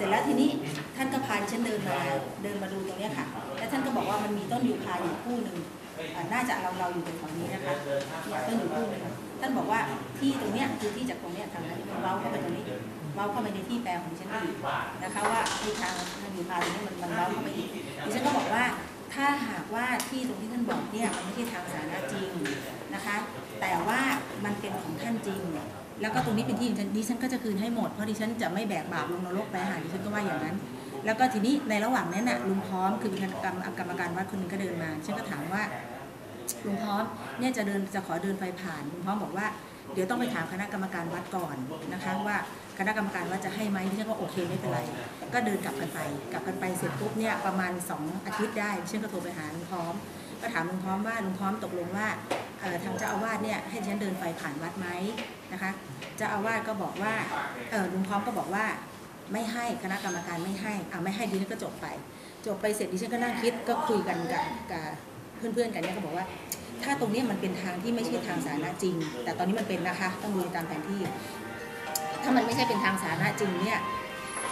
เสร็จแล้วทีนี้ท่านก็พาฉันเดินมาเดินมาดูตรงนี้ค่ะ แล้วท่านก็บอกว่ามันมีต้นยูคาอยู่คู่หนึ่งน่าจะเราเราอยู่ตรงนี้นะคะต้นอยู่คู่หนึ่งท่านบอกว่าที่ตรงเนี้ยคือที่จากตรงเนี้ยทางนั้นเว้าเข้าไปตรงนี้เว้าเข้าไปในที่แปลของฉันอีกนะคะว่าที่ทางทางยูคาตรงนี้มันมันเว้าเข้าไปอีกดิฉันก็บอกว่า ถ้าหากว่าที่ตรงที่ท่านบอกเนี่ยมันไม่ใช่ทางสาธารณะจริงนะคะ แต่ว่ามันเป็นของท่านจริง แล้วก็ตรงนี้เป็นที่ดิฉันดิฉันก็จะคืนให้หมดเพราะดิฉันจะไม่แบกบาปลงนรกไปหาดิฉันก็ว่าอย่างนั้น แล้วก็ทีนี้ในระหว่างนั้นน่ะลุงพร้อมคือเป็นกรรมกรรมการวัดคนหนึงก็เดินมาฉันก็ถามว่าลุงพร้อมเนี่ยจะเดินจะขอเดินไฟผ่านลุงพร้อมบอกว่าเดี๋ยวต้องไปถามคณะกรรมการวัดก่อนนะคะว่า คณะกรรมการวัดจะให้ไหมดิฉันก็โอเคไม่เป็นไร ก็เดินกลับกันไป กลับกันไปเสร็จปุ๊บเนี่ยประมาณสองอาทิตย์ได้ดิฉันก็โทรไปหาลุงพร้อม ก็ถามลุงพร้อมว่าลุงพร้อมตกลงว่าทางเจ้าอาวาสเนี่ยให้ฉันเดินไฟผ่านวัดไหมนะคะเจ้าอาวาสก็บอกว่าลุงพร้อมก็บอกว่าไม่ให้คณะกรรมการไม่ให้อ่าไม่ให้ดิฉันก็จบไป จบไปเสร็จดิฉันก็นั่งคิดก็คุยกันกับกับเพื่อนๆกันเนี่ยก็บอกว่า ถ้าตรงนี้มันเป็นทางที่ไม่ใช่ทางสาธารณะจริง แต่ตอนนี้มันเป็นนะคะ ต้องดูตามแผนที่ ถ้ามันไม่ใช่เป็นทางสาธารณะจริงเนี่ย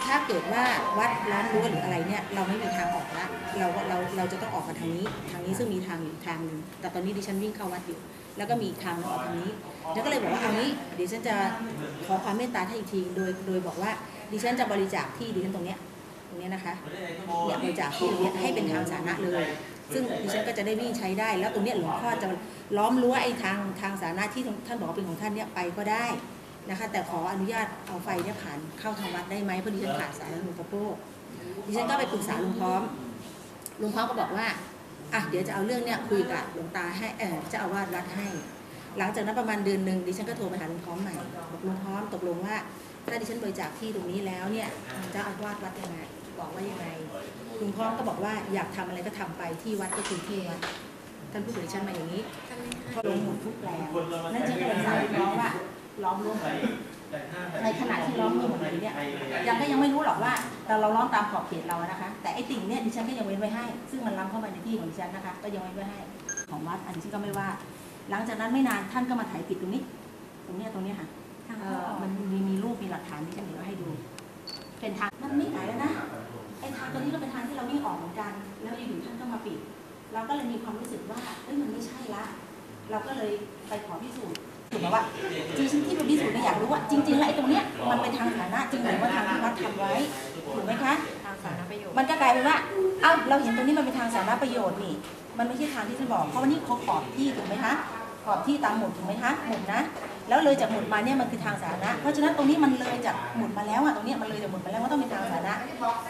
ถ้าเกิดว่าวัดล้อมรั้วหรืออะไรเนี่ยเราไม่มีทางออกละเราเราเราจะต้องออกมาทางนี้ ทางนี้ซึ่งมีทางอยู่ทางหนึ่งแต่ตอนนี้ดิฉันวิ่งเข้าวัดอยู่ แล้วก็มีทางออกทางนี้ฉันก็เลยบอกว่าเอางี้เดี๋ยวฉันจะขอความเมตตาท่านอีกทีโดยโดยบอกว่าดิฉันจะบริจาคที่ดิฉันตรงเนี้ยตรงเนี้ยนะคะเนี่ยบริจาคที่ตรงเนี้ยให้เป็นทางสาธารณะเลย ซึ่งดิฉันก็จะได้วิ่งใช้ได้ แล้วตรงเนี้ยหลวงพ่อจะล้อมรั้วไอ้ทางทางสาธารณะที่ท่านบอกเป็นของท่านเนี่ยไปก็ได้ นะคะ แต่ขออนุญาตเอาไฟเนี่ยผ่านเข้าทางวัดได้ไหมเพราะดิฉันขาดสายแล้วหนูกระโปงดิฉันก็ไปปรึกษาลุงพร้อมลุงพร้อมก็บอกว่าอะเดี๋ยวจะเอาเรื่องเนี่ยคุยกับหลวงตาให้เออจะเอาวาดวัดให้ หลังจากนั้นประมาณเดือนหนึ่งดิฉันก็โทรไปหาลุงพร้อมใหม่บอกลุงพร้อมตกลงว่า ถ้าดิฉันบริจาคที่ตรงนี้แล้วเนี่ยทางเจ้าอาวาสวัดยังไงบอกว่ายังไงลุงพร้อมก็บอกว่าอยากทำอะไรก็ทำไปที่วัดก็คือที่วัดท่านพูดกับดิฉันมาอย่างนี้พอลงหมดทุกแปลงนั่นฉันก็เลยสั่งน้องว่า ล้อมร่วมกันในขณะที่ล้อมร่วมกันอยู่เนี่ยยังก็ยังไม่รู้หรอกว่าแต่เราล้อมตามขอบเขตเรานะคะ แต่ไอ้ติ่งเนี่ยดิฉันก็ยังเว้นไว้ให้ ซึ่งมันล้ำเข้ามาในที่ของดิฉันนะคะ ก็ยังเว้นไว้ให้ ของวัดอันนี้ฉันก็ไม่ว่า หลังจากนั้นไม่นานท่านก็มาถ่ายปิดตรงนี้ ตรงเนี้ยตรงเนี้ยค่ะเอ่อมันมีมีรูปมีหลักฐานที่ฉันเดี๋ยวให้ดู เป็นทางมันไม่ไหนแล้วนะไอ้ทางตัวนี้ก็เป็นทางที่เราวิ่งออกเหมือนกัน แล้วอยู่ๆท่านก็มาปิด เราก็เลยมีความรู้สึกว่าเอ้ยมันไม่ใช่ละ เราก็เลยไปขอพิสูจน์ ถูกไหมว่าจริงๆที่เราพิสูจน์เนี่ยอยากรู้ว่าจริง ๆ แล้วไอ้ตรงเนี้ยมันเป็นทางสาธารณะจริงหรือว่าทางที่วัดทำไว้ถูกไหมคะทางสาธารณประโยชน์มันก็กลายเป็นว่าเอ้าเราเห็นตรงนี้มันเป็นทางสาธารณประโยชน์นี่ มันไม่ใช่ทางที่ท่านบอกเพราะว่านี่เขาขอบที่ถูกไหมคะขอบที่ตามหมุดถูกไหมคะหมุดนะ แล้วเลยจากหมุดมาเนี่ยมันคือทางสาธารณะเพราะฉะนั้นตรงนี้มันเลยจากหมุดมาแล้วอะตรงเนี้ยมันเลยจากหมุดมาแล้วว่าต้องเป็นทางสาธารณะ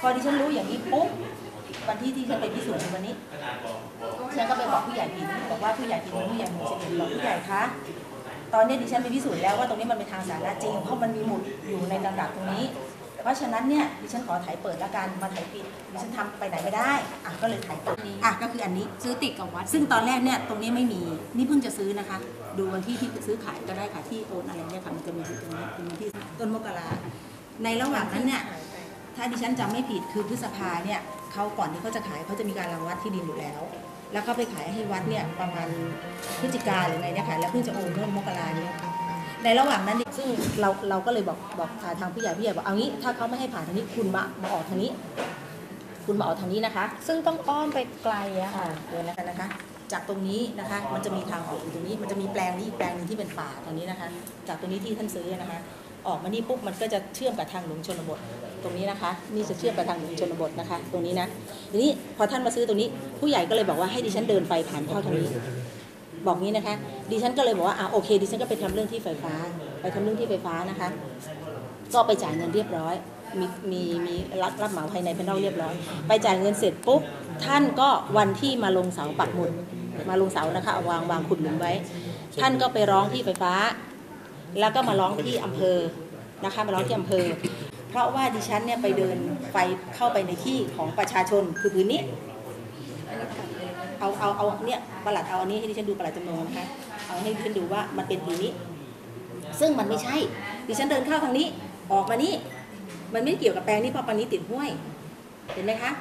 พอดิฉันรู้อย่างนี้ปุ๊บวันที่ที่ฉันไปพิสูจน์ในวันนี้ฉันก็ไปบอกผู้ใหญ่ผินบอกว่าผู้ใหญ่ผินเป็นผู้ใหญ่หมู่สิบเอ็ดบอกผู้ใหญ่คะ ตอนนี้ดิฉันไปพิสูจน์แล้วว่าตรงนี้มันเป็นทางสาธารณะจริง เพราะมันมีหมุดอยู่ในลำดับตรงนี้ เพราะฉะนั้นเนี่ยดิฉันขอถ่ายเปิดละกันมาถ่ายปิดดิฉันทำไปไหนไม่ได้อะก็เลยถ่ายเปิดอะก็คืออันนี้ซื้อติดกับวัด ซึ่งตอนแรกเนี่ยตรงนี้ไม่มีนี่เพิ่งจะซื้อนะคะ ดูวันที่ที่ซื้อขายก็ได้ค่ะที่โอนอะไรเนี่ยค่ะมันจะมีที่ตรงนี้เป็นวันที่ต้นมกราในระหว่างนั้นเนี่ยถ้าดิฉันจำไม่ผิดคือพฤษภาเนี่ยเขาก่อนที่เขาจะขายเขาจะมีการรังวัดที่ดินอยู่แล้ว แล้วก็ไปขายให้วัดเนี่ยประมาณพฤศจิกาหรือไงเนี่ยค่ะแล้วเพิ่งจะโอนเมื่อมกราเนี่ยค่ะในระหว่างนั้นซึ่งเราเราก็เลยบอกบอกทางผู้ใหญ่ผู้ใหญ่บอกเอางี้ถ้าเขาไม่ให้ผ่านทางนี้คุณมามาออกทางนี้ คุณมาออกทางนี้นะคะ ซึ่งต้องอ้อมไปไกลอะค่ะเดี๋ยวนะคะนะคะ จากตรงนี้นะคะมันจะมีทางออกอยู่ตรงนี้ มันจะมีแปลงนี้อีกแปลงหนึงที่เป็นป่าตรงนี้นะคะ จากตรงนี้ที่ท่านซื้อนะคะ ออกมานี่ปุ๊บมันก็จะเชื่อมกับทางหลวงชนบท ตรงนี้นะคะ นี่จะเชื่อมกับทางชนบทนะคะ ตรงนี้นะทีนี้พอท่านมาซื้อตรงนี้ ผู้ใหญ่ก็เลยบอกว่าให้ดิฉันเดินไฟผ่านเข้าทางนี้ บอกงี้นะคะ ดิฉันก็เลยบอกว่าอะโอเค ดิฉันก็ไปทำเรื่องที่ไฟฟ้า ไปทำเรื่องที่ไฟฟ้านะคะ ก็ไปจ่ายเงินเรียบร้อย มีมีมีรับรับเหมาภายในภายนอกเรียบร้อย ไปจ่ายเงินเสร็จปุ๊บท่านก็วันที่มาลงเสาปักหมุดมาลงเสานะคะวางวางขุดหลุมไว้ ท่านก็ไปร้องที่ไฟฟ้า แล้วก็มาร้องที่อำเภอนะคะมาร้องที่อำเภอ เพราะว่าดิฉันเนี่ยไปเดินไฟเข้าไปในที่ของประชาชนคือพื้นนี้เอาเอาเอาเนี่ยประหลัดเอาอันนี้ให้ดิฉันดูประหลัดจำนงนะคะเอาให้ดิฉันดูว่ามันเป็นพื้นนี้ ซึ่งมันไม่ใช่ ดิฉันเดินเข้าทางนี้ออกมานี่มันไม่เกี่ยวกับแปลงนี้เพราะแปลงนี้ติดห้วย เห็นไหมคะ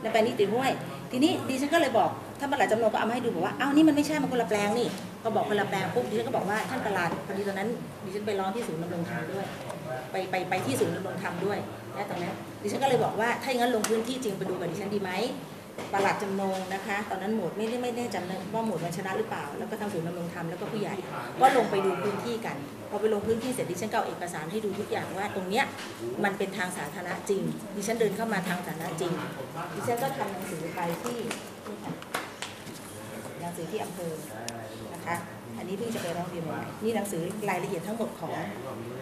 แล้วแปลงนี้ติดห้วย ทีนี้ดิฉันก็เลยบอกท่านประหลัดจำนงก็เอามาให้ดูบอกว่าอ้าวนี่มันไม่ใช่มันคนละแปลงนี่ก็บอกคนละแปลงปุ๊บดิฉันก็บอกว่าท่านประหลัดพอดีตอนนั้นดิฉันไปร้องที่ศูนย์ดำรงธรรมด้วย ไปไปไปที่ศูนย์ดำรงธรรมด้วยนะตรงนั้นดิฉันก็เลยบอกว่าถ้าอย่างนั้นลงพื้นที่จริงไปดูกับดิฉันดีไหมปลัดจำนงนะคะ ตอนนั้นหมวดไม่ได้ไม่ได้จำนะว่าหมวดมันชนะหรือเปล่า แล้วก็ทางศูนย์ดำรงธรรมแล้วก็ผู้ใหญ่ก็ลงไปดูพื้นที่กันพอไปลงพื้นที่เสร็จดิฉันก็เอาเอกสารให้ดูทุกอย่างว่าตรงเนี้ยมันเป็นทางสาธารณะจริง ดิฉันเดินเข้ามาทางสาธารณะจริง ดิฉันก็ทำหนังสือไปที่หนังสือที่อำเภอนะคะ อันนี้เพิ่งจะไปร้องเรียนนี่หนังสือรายละเอียดทั้งหมดของ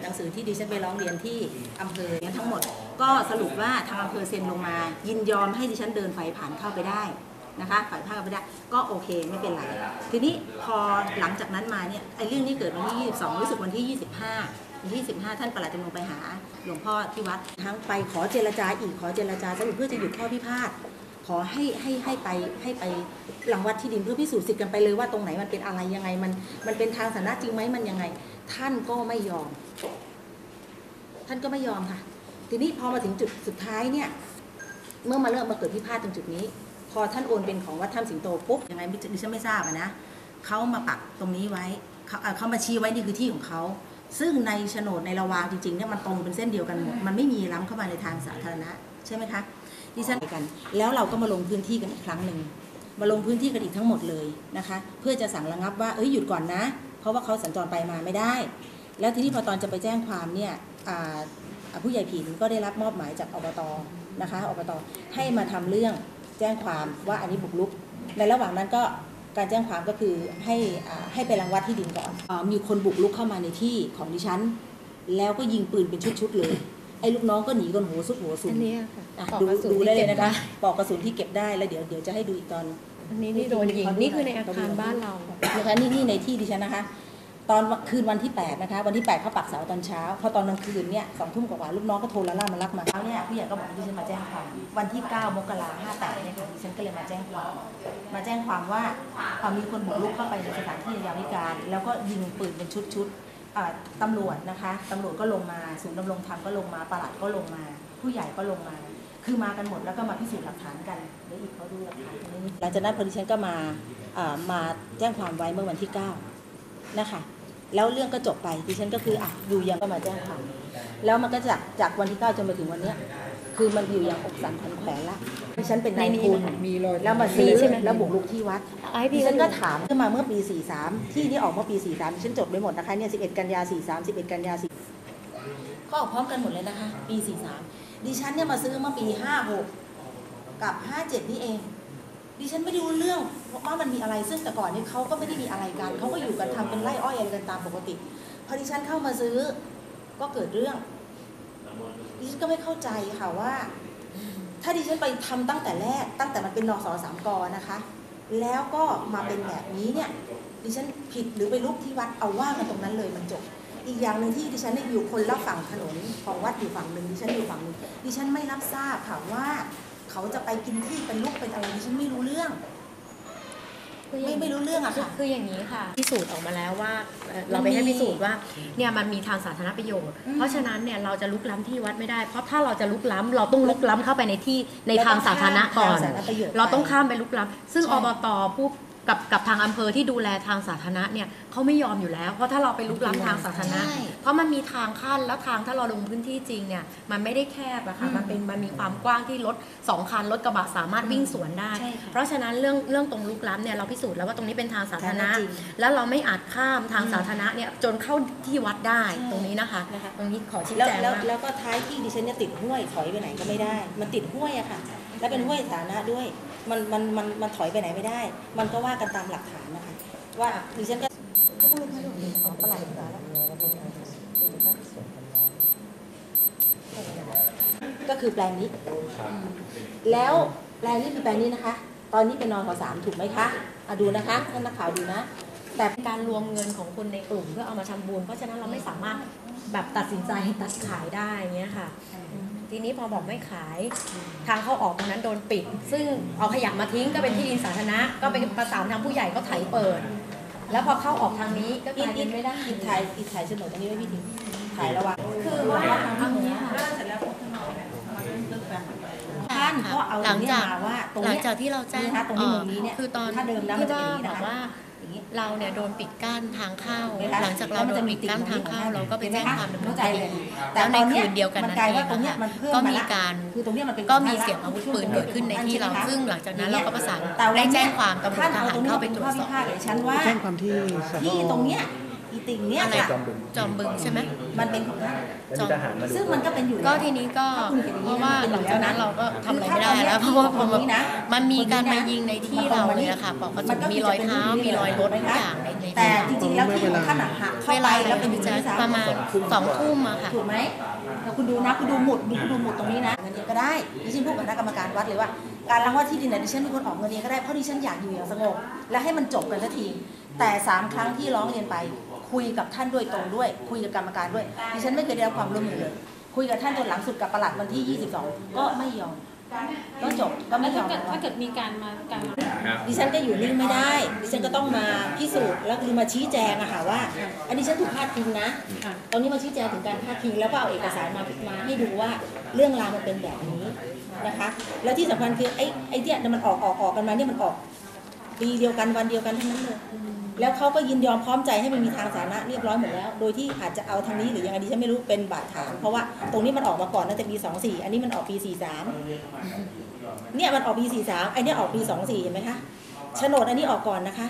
หนังสือที่ดิฉันไปร้องเรียนที่อำเภอเนี่ยทั้งหมด ก็สรุปว่าทางอำเภอเซ็นลงมา ยินยอมให้ดิฉันเดินไฟผ่านเข้าไปได้นะคะฝ่ายภาคเข้าไปได้ก็โอเคไม่เป็นไร ทีนี้พอหลังจากนั้นมาเนี่ยไอ้เรื่องนี้เกิดวันที่ 22 รู้สึกวันที่ 25 วันที่ 15 ท่านประหลัดจำนงไปหาหลวงพ่อที่วัดทั้งไปขอเจรจาอีกขอเจรจาสรุปเพื่อจะหยุดข้อพิพาท ขอให้ให้ให้ไปให้ไปหลังวัดที่ดินเพื่อพิสูจน์สิทธิ์กันไปเลยว่าตรงไหนมันเป็นอะไรยังไงมันมันเป็นทางสาธารณะจริงไหมมันยังไง ท่านก็ไม่ยอม ท่านก็ไม่ยอมค่ะ ทีนี้พอมาถึงจุดสุดท้ายเนี่ย เมื่อมาเริ่มมาเกิดพิพาทตรงจุดนี้ พอท่านโอนเป็นของวัดถ้ำสิงโตปุ๊บยังไงดิฉันไม่ทราบนะเขามาปักตรงนี้ไว้เขาเออเขามาชี้ไว้นี่คือที่ของเขาซึ่งในโฉนดในระวางจริงๆเนี่ยมันตรงเป็นเส้นเดียวกันหมดมันไม่มีล้ำเข้ามาในทางสาธารณะใช่ไหมคะ ดิฉันกัน แล้วเราก็มาลงพื้นที่กันอีกครั้งหนึ่งมาลงพื้นที่กันอีกทั้งหมดเลยนะคะ เพื่อจะสั่งระงับว่าเอ้ยหยุดก่อนนะ เพราะว่าเขาสัญจรไปมาไม่ได้ แล้วทีนี้พอตอนจะไปแจ้งความเนี่ยผู้ใหญ่ผินก็ได้รับมอบหมายจากอบตนะคะอบตให้มาทำเรื่องแจ้งความว่าอันนี้บุกรุก ในระหว่างนั้นก็การแจ้งความก็คือให้ให้ไปรังวัดที่ดินก่อนอมีคนบุกรุกเข้ามาในที่ของดิฉัน แล้วก็ยิงปืนเป็นชุดๆเลย ไอ้ลูกน้องก็หนีกันหัวสุดหัวสุดอันเนี้ยค่ะอะปอกดูกระสุนดูที่ได้เลเก็ยบนะคะปอกกระสุนที่เก็บได้แล้วเดี๋ยวเดี๋ยวจะให้ดูอีกตอน อันนี้ที่โดนยิงนี่คือในอาคารบ้านเรา นะคะนี่นี่ในที่ดิฉันนะคะ ตอนคืนวันที่ 8 นะคะ วันที่ 8 เขาปักเสาตอนเช้าพอตอนกลางคืนเนี่ยสองทุ่มกว่าๆลูกน้องก็โทรละล่ามารับมาเช้าเนี่ยผู้ใหญ่ก็บอกให้ดิฉันมาแจ้งความวันที่ 9 มกราห้าแปดเนี่ยค่ะดิฉันก็เลยมาแจ้งความ มาแจ้งความว่าเอ่อมีคนบุกรุกเข้าไปในสถานที่ยามวิการ แล้วก็ยิงปืนเป็นชุดๆอ่า ตำรวจนะคะตำรวจก็ลงมาศูนย์ดำรงธรรมก็ลงมาปลัดก็ลงมา ผู้ใหญ่ก็ลงมา คือมากันหมดแล้วก็มาพิสูจน์หลักฐานกันแล้วอีกเขาดูหลักฐานนี้หลังจากนั้นพอดิฉันก็มามาแจ้งความไว้เมื่อวันที่ 9 นะคะ แล้วเรื่องก็จบไปดิฉันก็คืออะอยู่ยังก็มาแจ้งความแล้วมันก็จากจากวันที่ 9จนมาถึงวันเนี้ย คือมันอยู่อย่างอกสั่นขวัญแขวนละดิฉันเป็นนายทุนมีรอยแล้วมาซื้อใช่ไหมแล้วบุกรุกที่วัดไอ้ดิพี่ฉันก็ถามขึ้นมาเมื่อปี 43 ที่ที่ออกเมื่อปี 43ดิฉันจดไว้หมดนะคะเนี่ย11 กันยา 43 11 กันยา4ก็ออกพร้อมกันหมดเลยนะคะ ปี 43 ดิฉันเนี่ยมาซื้อเมื่อปี 56 กับ 57 นี่เอง ดิฉันไม่ได้รู้เรื่องว่ามันมีอะไรซึ่งแต่ก่อนนี้เขาก็ไม่ได้มีอะไรกันเขาก็อยู่กันทำเป็นไร่อ้อยอะไรกันตามปกติพอดิฉันเข้ามาซื้อก็เกิดเรื่อง ดิฉันก็ไม่เข้าใจค่ะว่า ถ้าดิฉันไปทำตั้งแต่แรก ตั้งแต่มันเป็นนสสามกนะคะ แล้วก็มาเป็นแบบนี้เนี่ยดิฉันผิดหรือไปลุกที่วัดเอาว่ากันตรงนั้นเลยมันจบ อีกอย่างหนึ่งที่ดิฉันได้อยู่คนละฝั่งถนนของวัดอยู่ฝั่งหนึ่งดิฉันอยู่ฝั่งหนึ่งดิฉันไม่รับทราบค่ะว่า เขาจะไปกินที่เป็นลูกเป็นอะไรดิฉันไม่รู้เรื่อง ไม่ไม่รู้เรื่องอะคือค่ะ คืออย่างนี้ค่ะ พิสูจน์ออกมาแล้วว่าเอ่อเราไปให้พิสูจน์ว่าเนี่ยมันมีทางสาธารณประโยชน์ อืม เพราะฉะนั้นเนี่ยเราจะลุกล้ำที่วัดไม่ได้ เพราะถ้าเราจะลุกล้ำเราต้องลุกล้ำเข้าไปในที่ในทางสาธารณะก่อนทางสาธารณประโยชน์เราต้องข้ามไปลุกล้ำซึ่งใช่ อบตผู้ กับกับทางอำเภอที่ดูแลทางสาธารณะเนี่ยเขาไม่ยอมอยู่แล้ว เพราะถ้าเราไปลุกล้ำทางสาธารณะ ใช่เพราะมันมีทางขั้นแล้วทางถ้าเราลงพื้นที่จริงเนี่ยมันไม่ได้แคบอะค่ะอืมมันเป็นมันมีความกว้างที่รถสองคันรถกระบะสามารถวิ่งสวนได้ ใช่ค่ะเพราะฉะนั้นเรื่องเรื่องตรงลุกล้ำเนี่ยเราพิสูจน์แล้วว่าตรงนี้เป็นทางสาธารณะจริงแล้วเราไม่อาจข้ามทางอืมสาธารณะเนี่ยจนเข้าที่วัดได้ใช่ตรงนี้นะคะ นะคะ ตรงนี้ขอชี้แล้วแจงแล้วว่าแล้วก็ท้ายที่ดิฉันเนี่ยติดห้วยถอยไปไหนก็ไม่ได้ มันติดห้วยอะค่ะ แล้วเป็นห้วยสาธารณะด้วย มันมันมันมันถอยไปไหนไม่ได้ มันก็ว่ากันตามหลักฐานนะคะ ว่าดิฉันก็ก็พูดให้ลูกออกปลาดสาแล้วก็คือแปลงนี้ แล้วแปลงนี้คือแปลงนี้นะคะ ตอนนี้เป็นนอนขอสามถูกไหมคะอะดูนะคะท่านนักข่าวดูนะ แต่เป็นการรวมเงินของคนในกลุ่มเพื่อเอามาทำบุญ เพราะฉะนั้นเราไม่สามารถแบบตัดสินใจตัดขายได้อย่างเงี้ยค่ะ ทีนี้พอบอกไม่ขาย ทางเข้าออกตรงนั้นโดนปิด ซึ่งเอาขยะมาทิ้งก็เป็นที่ดินสาธารณะก็เป็นประสานทางผู้ใหญ่ก็ไถเปิด แล้วพอเข้าออกทางนี้ก็กอีลายอีเป็นไม่ได้อีถ่ายอีถ่ายโฉนดตรงนี้ไว้พี่ทิ้งถ่ายระหว่างคือว่าเอาอย่างนี้ค่ะ ท่านก็เอาตรงเนี้ยมาว่าตรงหลังเนี้ยจากที่เราแจ้งนี่นะคะตรงนี้มุมนี้เนี่ยคือตอนถ้าเดิมนะมันที่จะเป็นว่าอย่างนี้บนะอกคะว่าอย่างนี้เราเนี่ยโดนปิดกั้นทางเข้าเห็นไหมคะหลังจากเราโดนปิดกั้นทางเข้าเราก็ไปแจ้งความดำเนินคดีแต่แล้วในตอคืนเดียวกันมันั้นกลายเอว่างตรงเนี้ยนะคะมันเพิ่มก็มามีละการคือตรงเนี้ยมันเป็นก็มีเสียงอาวุธปืนเกิดขึ้นในที่เราซึ่งหลังจากนั้นเราก็ประสานได้แจ้งความตำรวจทหารเข้าไปตรวจสอบท่านเาตรงนี้มเป็นข้อพิพาทกับฉันว่าแจ้งความที่สพที่ตรงเนี้ยอีติ่งเนี้ยอะไรค่ะจอมบึงจอมบึงใช่ไหม มันเป็นของท่านจอมซึ่งมันก็เป็นอยู่ก็ทีนี้ก็เพราะว่าหลังจากนั้นเราก็ทำอะไรไม่ได้แล้วเพราะว่าพอมันมันมีการมายิงในที่เราเลยอะค่ะปอกกระสุนมีรอยเท้ามีรอยรถทุกอย่างในในแต่ที่จริงๆแล้วที่ของท่านอะหักเข้าเวไปลาแล้วเป็นอยู่จะที่สามประมาณสองทุ่มอะค่ะ ถูกไหมแล้วคุณดูนะคุณดูหมุดดูคุณดูหมุดตรงนี้นะเงินเองก็ได้ดิฉันพูดกับคณะกรรมการวัดเลยว่า การรังวัดที่ดินนะดิฉันเป็นคนออกเงินเองก็ได้เพราะดิฉันอยากอยู่อย่างสงบและให้มันจบกันสักทีแต่สามครั้งที่ร้องเรียนไป คุยกับท่านด้วยตรงด้วย คุยกับกรรมการด้วยดิฉันไม่เคยได้รับความร่วมมือเลย คุยกับท่านจนหลังสุดกับประหลัดวันที่ 22 ก็ไม่ยอมก็จบก็แล้ไม่วยอถ้ามเกิดถ้าเกิดมีการมาการมาดิฉันก็อยู่นิ่งไม่ได้ ดิฉันก็ต้องมาพิสูจน์แล้วคือมาชี้แจงอะค่ะว่า อันนี้ฉันถูกพาดพิงนะค่ะตอนนี้มาชี้แจงถึงการพาดพิงแล้วก็เอาเอกสารมามาให้ดูว่าเรื่องราวมันเป็นแบบนี้นะคะ แล้วที่สำคัญคือไอ้ไอ้เนี่ยมันออกออกออกกันมาเนี่ยมันออก ปีเดียวกันวันเดียวกันทั้งนั้นเลยแล้วเขาก็ยินยอมพร้อมใจให้มันมีทางสาธารณะเรียบร้อยหมดแล้ว โดยที่อาจจะเอาทางนี้หรือยังไงดิฉันไม่รู้เป็นบาดฐาน เพราะว่าตรงนี้มันออกมาก่อนตั้งแต่ปี 24 อันนี้มันออกปี 43 เนี่ยมันออกปี 43ไอ้เนี่ยออกปี 24เห็นไหมคะโฉนดอันนี้ออกก่อนนะคะ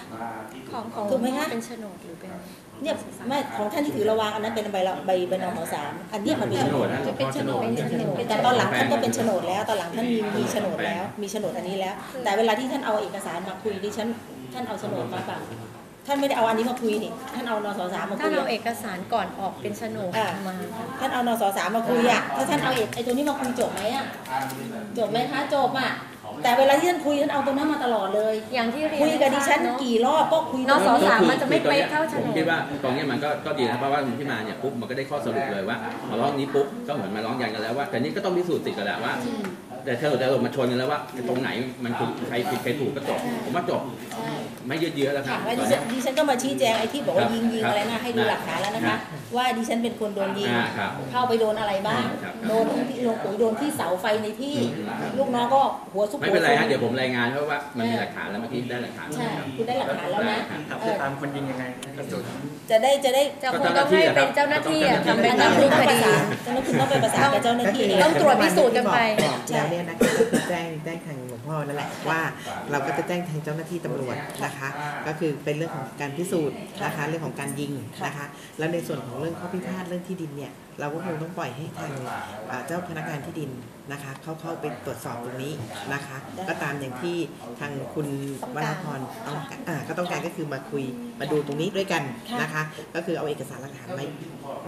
ของของถูกไหมคะเป็นโฉนดหรือเป็น เนี่ยไม่ของท่านที่ถือระวางอันนั้นเป็นใบละใบใบนอหอสามอันเนี้ยมันเป็นโฉนดจะเป็นโฉนดเป็นโฉนดแต่ตอนหลังท่านก็เป็นโฉนดแล้วตอนหลังท่านมีมีโฉนดแล้วมีโฉนดอันนี้แล้ว แต่เวลาที่ท่านเอาเอกสารมาคุยดิฉันท่านเอาโฉนดมาเปล่าท่านไม่ได้เอาอันนี้มาคุยนี่ท่านเอานสสามมาถ้าคุยเราอะเอกสารก่อนออกเป็นโฉนดอ่ามาค่ะท่านเอานสสามมาคุยอะถ้าท่านเอาเอกไอ้ตัวนี้มาคุยจบไหมอะจบไหมคะจบอะ แต่เวลาที่ท่านคุยท่านเอาตัวนั้นมาตลอดเลย อย่างที่เรียนคุยกับดิฉันเอะกี่รอบก็คุยนสตรงสามนี้มันจะไม่เป๊ะเท่าโฉนดผมคิดว่าตรงเนี้ยมันก็ก็ดีนะเพราะว่าที่มาเนี่ยปุ๊บมันก็ได้ข้อสรุปเลยว่ามาร้องนี้ปุ๊บก็เหมือนมาร้องยันกันแล้วว่าแต่นี่ก็ต้องพิสูจน์สิทธิ์กันแหละว่า แต่เธอแต่เรามาชนกันแล้วว่าตรงไหนมันคือใครผิดใครถูกก็จบผมว่าจบใช่ไม่ยืดเยื้อแล้วครัค่ะบว่าตดิอนฉัเนี้นยดิฉันก็มาชี้แจงไอ้ที่บอกว่าครับยิงยิงครับอะไรนะให้ดูหลักฐานแล้วนะครัคะบ ว่าดิฉันเป็นคนโดนยิง อ่าครับเข้าไปโดนอะไรบ้าง ครับ โดนที่โดนปุ๋ยโดนที่เสาไฟในที่อืมลูกน้องก็หัวซุกไม่เป็นไรหัวฮะซุกเดี๋ยวผมรายงานเพราะว่ามันมีหลักฐานแล้วเมื่อกี้ได้หลักฐานใช่คุณได้หลักฐานแล้วนะครับเออตามคนยิงยังไงกระสุน จะได้จะได้จะคงต้องให้เป็นเจ้าหน้าที่อะทำเป็นต้ดำองเนินต้องคประดีสานเจ้าหน้าที่ต้องไปประสานกับเจ้าหน้าที่เอง ต้องตรวจพิสูจน์กันไป บอกแล้วเนี่ยนะคะก็คือแจ้งแจ้งทางหลวงพ่อนั่นแหละว่า เราก็จะแจ้งทางเจ้าหน้าที่ตำรวจนะคะ ก็คือเป็นเรื่องของการพิสูจน์นะคะ เรื่องของการยิงนะคะ แล้วในส่วนของเรื่องข้อพิพาทเรื่องที่ดินเนี่ย เราก็คงต้องปล่อยให้ทางอ่าเจ้าพนักงานที่ดินนะคะเข้าเข้าไปตรวจสอบตรงนี้นะคะ ก็ตามอย่างที่ทางคุณวราพรต้องการอ่าก็ต้องการก็คือมาคุยมาดูตรงนี้ด้วยกันนะคะ ก็คือเอาเอกสารหลักฐานไว้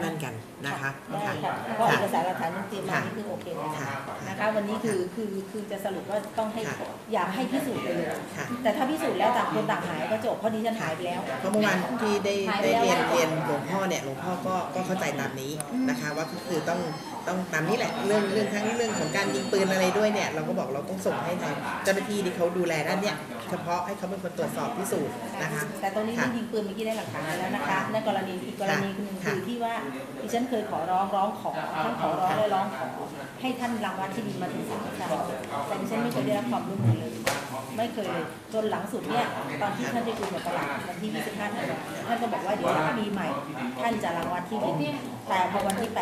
นั่นกันนะคะได้ค่ะค่ะเพราะเอค่ะกสารหลักฐานที่เตรียมมานี่คือโอเคแล้วค่ะนะคะวันนี้คือคือคือจะสรุปว่าต้องให้ค่ะอยากให้พิสูจน์ไปเลยค่ะแต่ถ้าพิสูจน์แล้วต่างคนต่างหายก็จบเพราะดิฉันหายไปแล้วเพราะเมื่อวานที่ได้หายไปได้แล้วเรียนเรียนหลวงพ่อเนี่ยหลวงพ่อก็ก็เข้าใจตามนี้นะคะว่าก็คือต้องต้องตามนี้แหละเรื่องเรื่องทั้งเรื่องของการยิงปืนอะไรด้วยเนี่ยเราก็บอกเราต้องส่งให้ทางเจ้าหน้าที่ที่เขาดูแลด้านเนี้ยเฉพาะให้เขาเป็นคนตรวจสอบพิสูจน์นะคะ แต่ตรงนี้ค่ะที่ยิงปืนเมื่อกี้ได้หลักฐานแล้วนะคะในกรณีอีกกรณีหนึ่งค่ะคือที่ว่าดิฉันเคยขอร้องร้องขอทั้งขอร้องและร้องขอให้ท่านรางวัลที่ดินมาถึงสามครั้งแต่ดิฉันไม่เคยได้รับความร่วมมือเลย ไม่เคยเลยจนหลังสุดเนี่ยตอนที่ท่านได้คุยกับประหลัดวันที่ 25ธันวาท่านก็บอกว่าเดี๋ยวถ้ามีใหม่ ท่านจะรางวัลที่ดินแต่พอวันที่ 8